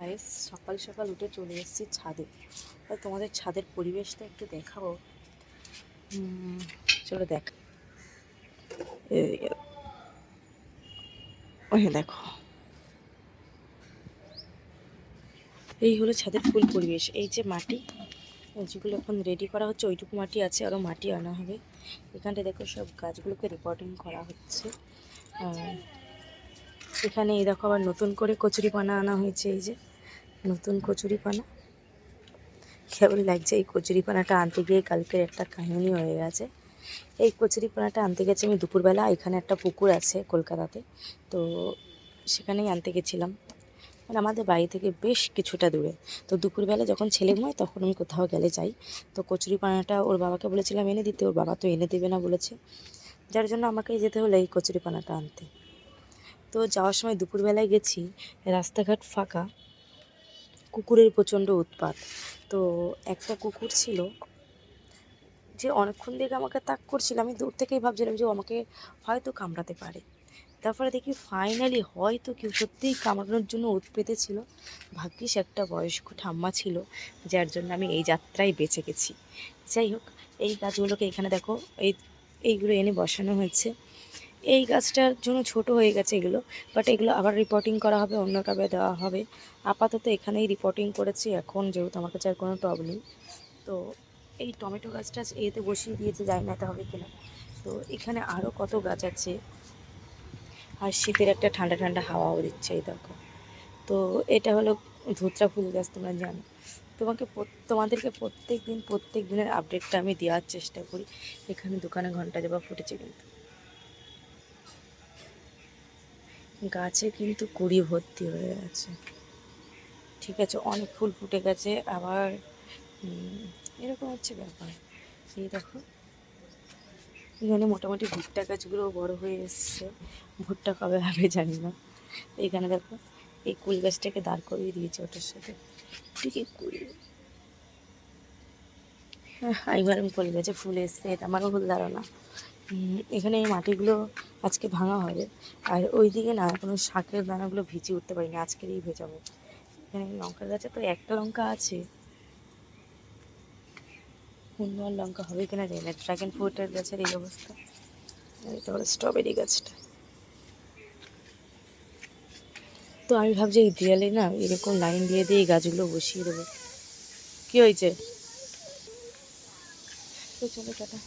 Guys সকাল সকাল উঠে চলে এসেছি ছাদে। তোমাদের ছাদের পরিবেশটা একটু দেখাবো। চলো দেখ। দেখো। এই হলো ছাদের ফুল পরিবেশ। এই যে মাটি যেগুলো এখন রেডি করা হচ্ছে, ওইটুকু মাটি আছে আরও মাটি আনা হবে। এখানটা দেখো সব গাছগুলোকে রিপোর্টিং করা হচ্ছে। এখানে এই দেখো আবার নতুন করে কচুরি পানা আনা হয়েছে, এই যে। নতুন কচুরি পানা কেমন লাগছে এই কচুরি পানাটা আনতে গিয়ে? কালকের একটা কাহিনী হয়ে গেছে। এই কচুরি পানাটা আনতে গেছি আমি দুপুরবেলা। এখানে একটা পুকুর আছে কলকাতাতে। তো সেখানেই আনতে গেছিলাম। মানে আমাদের বাড়ি থেকে বেশ কিছুটা দূরে। তো দুপুরবেলা যখন ছেলে ঘুমায়, তখন আমি কোথাও গেলে যাই। তো কচুরি পানাটা ওর বাবাকে বলেছিলাম, এনে দিতে। ওর বাবা তো এনে দেবে না বলেছে। যার জন্য আমাকে যেতে হলো এই কচুরি পানাটা আনতে। তো যাওয়ার সময় দুপুরবেলায় গেছি। রাস্তাঘাট ফাঁকা। কুকুরের প্রচণ্ড উৎপাত। তো একটা কুকুর ছিল যে অনেকক্ষণ থেকে আমাকে তাক করছিল। আমি দূর থেকেই ভাবছিলাম যে আমাকে হয়তো কামড়াতে পারে। তারপরে দেখি ফাইনালি হয়তো কেউ সত্যিই কামড়ানোর জন্য উৎপেতে ছিল। ভাগ্যিস একটা বয়স্ক ঠাম্মা ছিল, যার জন্য আমি এই যাত্রায় বেঁচে গেছি। যাই হোক, এই গাছগুলোকে এখানে দেখো, এই, এইগুলো এনে বসানো হয়েছে। এই গাছটার জন্য ছোট হয়ে গেছে এগুলো বাট এগুলো আবার রিপোর্টিং করা হবে, অন্য কাবে দেওয়া হবে। আপাতত এখানেই রিপোর্টিং করেছি, এখন যেহেতু আমার কাছে আর কোনো টব নেই। তো এই টমেটো গাছটা এতে বসিয়ে দিয়েছে, জানি না হবে কিনা। তো এখানে আরও কত গাছ আছে? আর শীতের একটা ঠান্ডা ঠান্ডা হাওয়াও দিচ্ছে, এই দেখো। তো এটা হলো ধুতরা ফুল গাছ, তোমরা জানো। তোমাকে তোমাদেরকে প্রত্যেক দিন প্রত্যেক দিনের আপডেটটা আমি দেওয়ার চেষ্টা করি। এখানে দোকানে ঘণ্টা দেবা ফুটেছে কিন্তু। গাছে কিন্তু কুড়ি ভর্তি হয়ে আছে। ঠিক আছে, অনেক ফুল ফুটে গেছে, আবার এরকম হচ্ছে ব্যাপার। এই দেখো, এখানে মোটামুটি ভুট্টা গাছগুলো বড় হয়ে এসছে। ভুট্টা কবে হবে জানি না। এখানে দেখো, এই কুল গাছটাকে দাঁড় করিয়ে দিয়েছে ওটার সাথে। ঠিকই কুড়ি এবার আমি ফুল গাছে ফুল এসছে, এটা আমারও ভুল ধারণা। এখানে এই মাটিগুলো আজকে ভাঙা হবে। আর ওই দিকে না, কোনো শাকের দানাগুলো ভিজিয়ে উঠতে পারিনি আজকেরই ভেজাবো এখানে লঙ্কা গাছে তো একটা লঙ্কা আছে। সুন্দর লঙ্কা হবে কিনা জানি না ড্রাগন ফ্রুটের গাছের এই অবস্থা। এটা হলো স্ট্রবেরি গাছটা। তো আমি ভাবছি এই দেয়ালে না এরকম লাইন দিয়ে দিয়ে এই গাছগুলো বসিয়ে দেবো। কী হয়েছে? তো চলো টাটা।